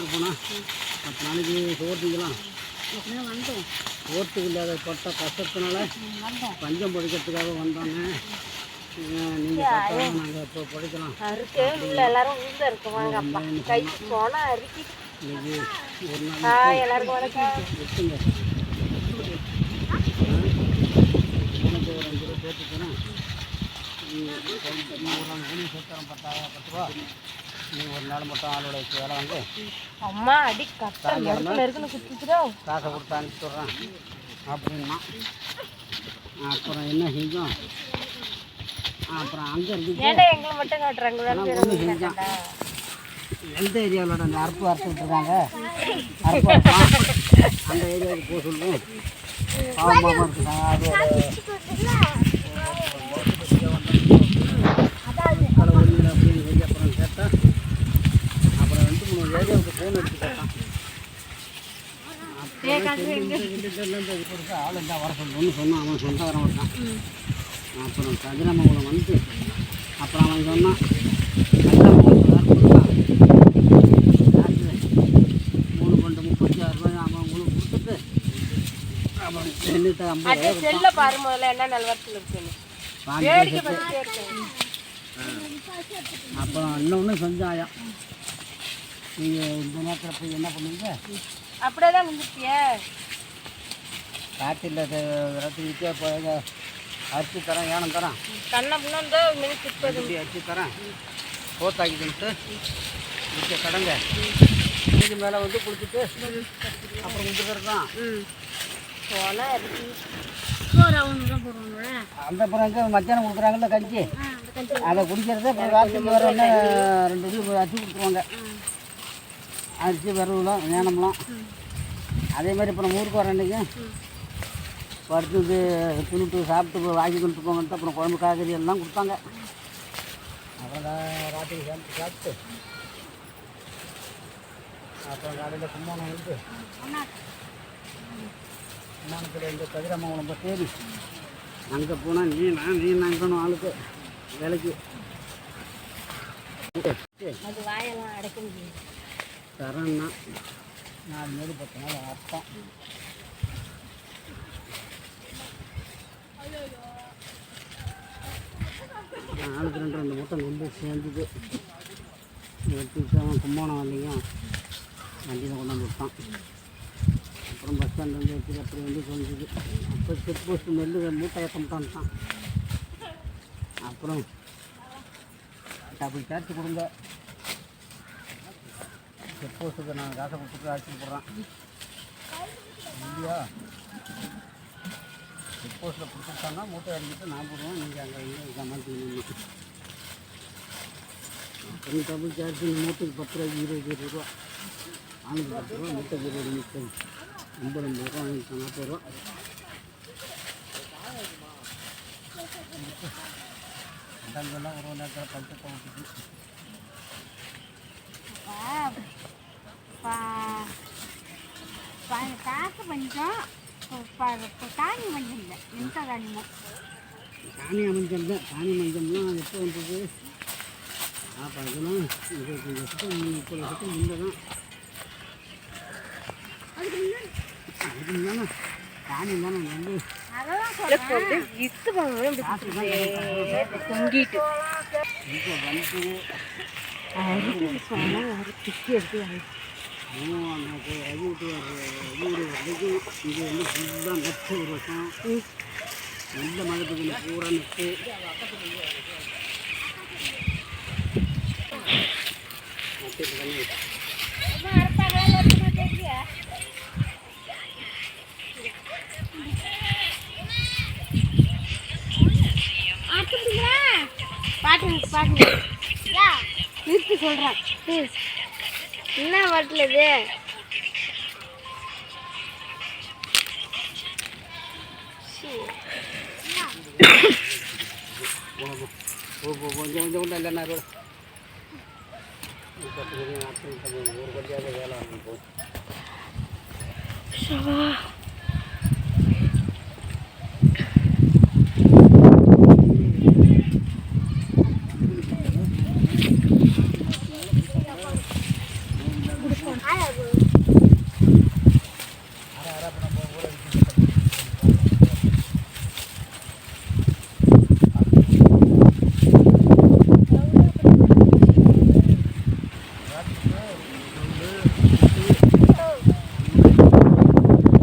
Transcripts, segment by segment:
எடுத்துகிட்டு போனால் பத்து நாளைக்கு சோர்த்திக்கலாம் வந்தோம். சோர்த்துக்கு இல்லாத பட்ட கஷ்டத்தினால பஞ்சம் படிக்கிறதுக்காக வந்தோங்க. நீங்கள் நாங்கள் இப்போ இல்லை எல்லாரும் இன்னைக்கு ஒரு நாள் எனக்கு ஒரு அஞ்சு ரூபா சேர்த்துக்கிறேன் ஒரு பத்தாயிரம் பத்து ரூபா. நீ ஒரு நாள் மட்டும் ஆளோட வச்சு வேலை வந்து அம்மா அடி கட்ட நெருப்பு நெருக்குன்னு குத்திக்கிறோம் காசை கொடுத்து அனுப்பிச்சி விட்றேன். அப்படின்னா அப்புறம் என்ன செஞ்சோம்? அப்புறம் அங்கே இருந்து எங்களை மட்டும் காட்டுறாங்க? எந்த ஏரியாவில் அந்த அறுப்பு இருக்காங்க அறுப்பு அந்த ஏரியாவுக்கு போக சொல்லுவோம் பாவம் பாவம் இருக்காங்க அதோட மக்களை ஒன்றுல அப்படின்னு சொல்லி அப்புறம் கேட்டேன் அப்புறம் ரெண்டு மூணு ஏரியாவுக்கு ஃபோன் எடுத்து கேட்டான் வர சொல்லணும்னு சொன்னான் அவன் சொந்தக்காரன் வந்தான் அப்புறம் கதிராமங்கலம் வந்து அப்புறம் அவன் சொன்னான் மூணு பண்டு முப்பத்தி ஆறு ரூபாய் அவன் உங்களுக்கு கொடுத்துட்டு அப்புறம் எண்ணூற்றி ஐம்பது செல்ல பாரு முதல்ல என்ன நிலவரத்தில் இருக்குன்னு வாங்கி வேடிக்கை அப்புறம் இன்னொன்று செஞ்சாயா. நீங்கள் இந்த நேரத்தில் போய் என்ன பண்ணுவீங்க? அப்படியே தான் நின்றுட்டியே காட்டில் ரத்து வித்தியா போய் அரிசி தரேன் ஏனம் தரேன். கண்ணை முப்பது இப்படி அரிசி தரேன். போத்தாக்கி கொடுத்து விற்க கடங்க. இதுக்கு மேலே வந்து கொடுத்துட்டு அப்புறம் கொடுத்துக்கிறது தான் அரிசி அந்த அப்புறம் எங்கே மத்தியானம் கொடுக்குறாங்கல்ல கஞ்சி? அதை குடிக்கிறது அப்புறம் உடனே ரெண்டு இது அரிசி கொடுத்துருவாங்க. அரிசி வரவுலாம் வேணும்லாம் அதே மாதிரி இப்போ நம்ம ஊருக்கு வர அன்றைக்கி படுத்து தின்னுட்டு சாப்பிட்டு போய் வாங்கி கொண்டு போங்கன்ட்டு அப்புறம் குழம்பு காய்கறி எல்லாம் கொடுத்தாங்க. அப்புறம் ராத்திரி சாப்பிட்டு சாப்பிட்டு. அப்புறம் காலையில் கும்பகோணம் வந்து கும்பகோணத்தில் இந்த கதிரம்மங்கலம் போய் தேடி அங்கே போனால் நீ நான் நீ நாங்கணும் ஆளுக்கு வேலைக்கு. அது வாயெல்லாம் அடைக்க முடியும் தரேன்னா. நாலு மேடு பத்து நாள் அர்த்தம் ஆளுக்கு ரெண்டு ரெண்டு மூட்டை நெல் சேர்ந்துது எடுத்துக்கிட்டு கும்போணம் வந்தீங்க. வண்டியில் கொண்டாந்து விட்டான். அப்புறம் பஸ் ஸ்டாண்ட் வந்து எடுத்துட்டு அப்படி வந்து கொஞ்சது அப்போ செக் போஸ்ட் நெல் மூட்டை ஏற்ற மாட்டான்ட்டான் அப்புறம் டபுள் சார்ஜ் கொடுங்க. செக் போஸ்ட்டுக்கு நான் காசை கொடுத்துட்டு அழைச்சிட்டு போடுறேன் இல்லையா? செக் போஸ்ட்டில் கொடுத்துட்டாங்கன்னா மூட்டை இறங்கிட்டு நான் போடுவேன். நீங்கள் அங்கே இங்கே சமாளிக்கணும் அப்புறம் டபுள் சார்ஜ் மூட்டைக்கு பத்து ரூபாய்க்கு இருபது இருபது ரூபா. ஆளுக்கு பத்து ரூபா மூட்டைக்கு இருபது முப்பது ஐம்பது ஐம்பது ரூபா வாங்கிட்டு நாற்பது ரூபா. ஒரு நேரத்தில் பஞ்சத்தை விட்டுட்டு காசு பஞ்சம் காணி பஞ்சம் இல்லை எந்த காணிமோ சாணி அமைஞ்சம் தான் சாணி மஞ்சம்லாம் எப்போ வந்தது அப்போ அதெல்லாம் இருபத்தஞ்சி வருஷத்துக்கு முப்பது வருஷத்துக்கு முன்னே தான் அதுக்கு முன்னாடி சாணி தானே வந்து இப்போ வந்து திக்கி எடுத்து இன்னும் அந்த வரைக்கும் இது வந்து ஃபுல்லாக ஒரு வருஷம் நல்ல மழை பெய்யுது பூரா நட்டு பாட்டு. பாட்டு நிறுத்தி சொல்கிறேன் ப்ளீஸ். என்ன வரல இது போகும் கொஞ்சம் கொஞ்சம் கொண்டு இல்லைன்னா ஒரு ஒரு கட்டியாக வேலை ஆகும் போ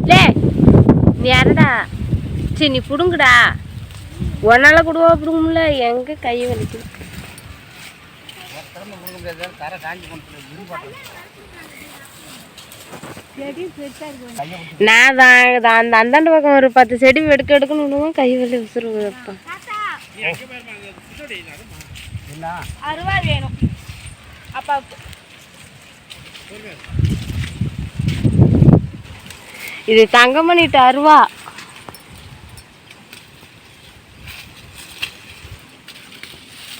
லே நீ யாரடா சரி நீ பிடுங்குடா. உன்னால கொடுவா பிடுங்க முடியல எங்க கை வலிக்குது? நான் தான் தான் அந்த அந்தாண்ட பக்கம் ஒரு பத்து செடி எடுக்க எடுக்கணும் கை வலி விசுறுப்பா வைப்பேன் அருவாள் வேணும் அப்பாவுக்கு இது தங்கமணிட்டு அருவா.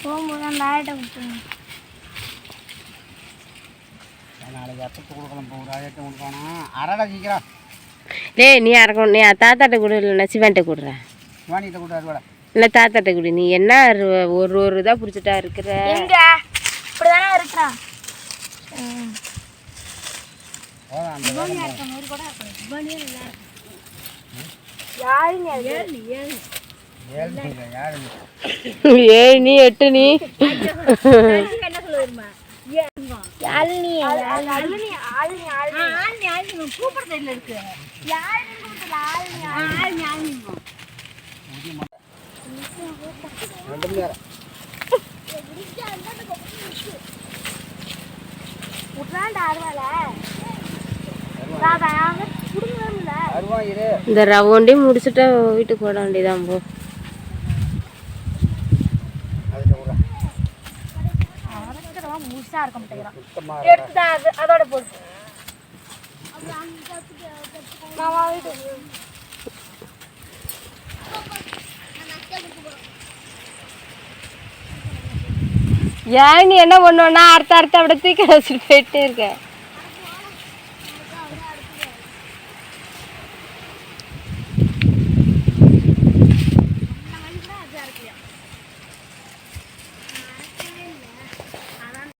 போகும்போது அந்த ஆயிட்ட கொடுத்துருங்க நாளைக்கு அத்தத்தை கொடுக்கலாம் இப்போ ஒரு ஆயிரத்தை கொடுக்கணும் அரைடா சீக்கிரம். டேய் நீ அறக்கணும் நீ தாத்தாட்ட கொடு இல்லைன்னா சிவன்ட்ட கொடுறேன் கொடு அறுவடை இல்லை தாத்தாட்ட கொடு. நீ என்ன ஒரு ஒரு இதாக பிடிச்சிட்டா இருக்கிற? எங்க இருக்கிறான் போதும். யாருங்க ஏழு ஏழு. ஏழு நீ எட்டு நீ. என்ன சொல்லுமா யாழினி யாழினி யாழினி யாழினி யாழினி யாழினி கூப்பிட தெரியல இருக்கு யாழினி கூப்பிடல யாழினி யாழினி யாழினி ரெண்டு மணி நேரம் விட்றாண்டா அருவால ராதா குடும்பம்ல அருவா இரு இந்த ரவுண்டையும் முடிச்சுட்டா வீட்டுக்கு போட வேண்டியதான் போ அதுக்கு விட முழுசா இருக்க மாட்டேங்கிறான். சுத்தமாக எடுத்துட்டா அது அதோட போட்டு. ஏன் நீ என்ன பண்ணுவேன்னா அடுத்த அடுத்த அப்படி தூக்கி வச்சுட்டு போயிட்டே இருக்க.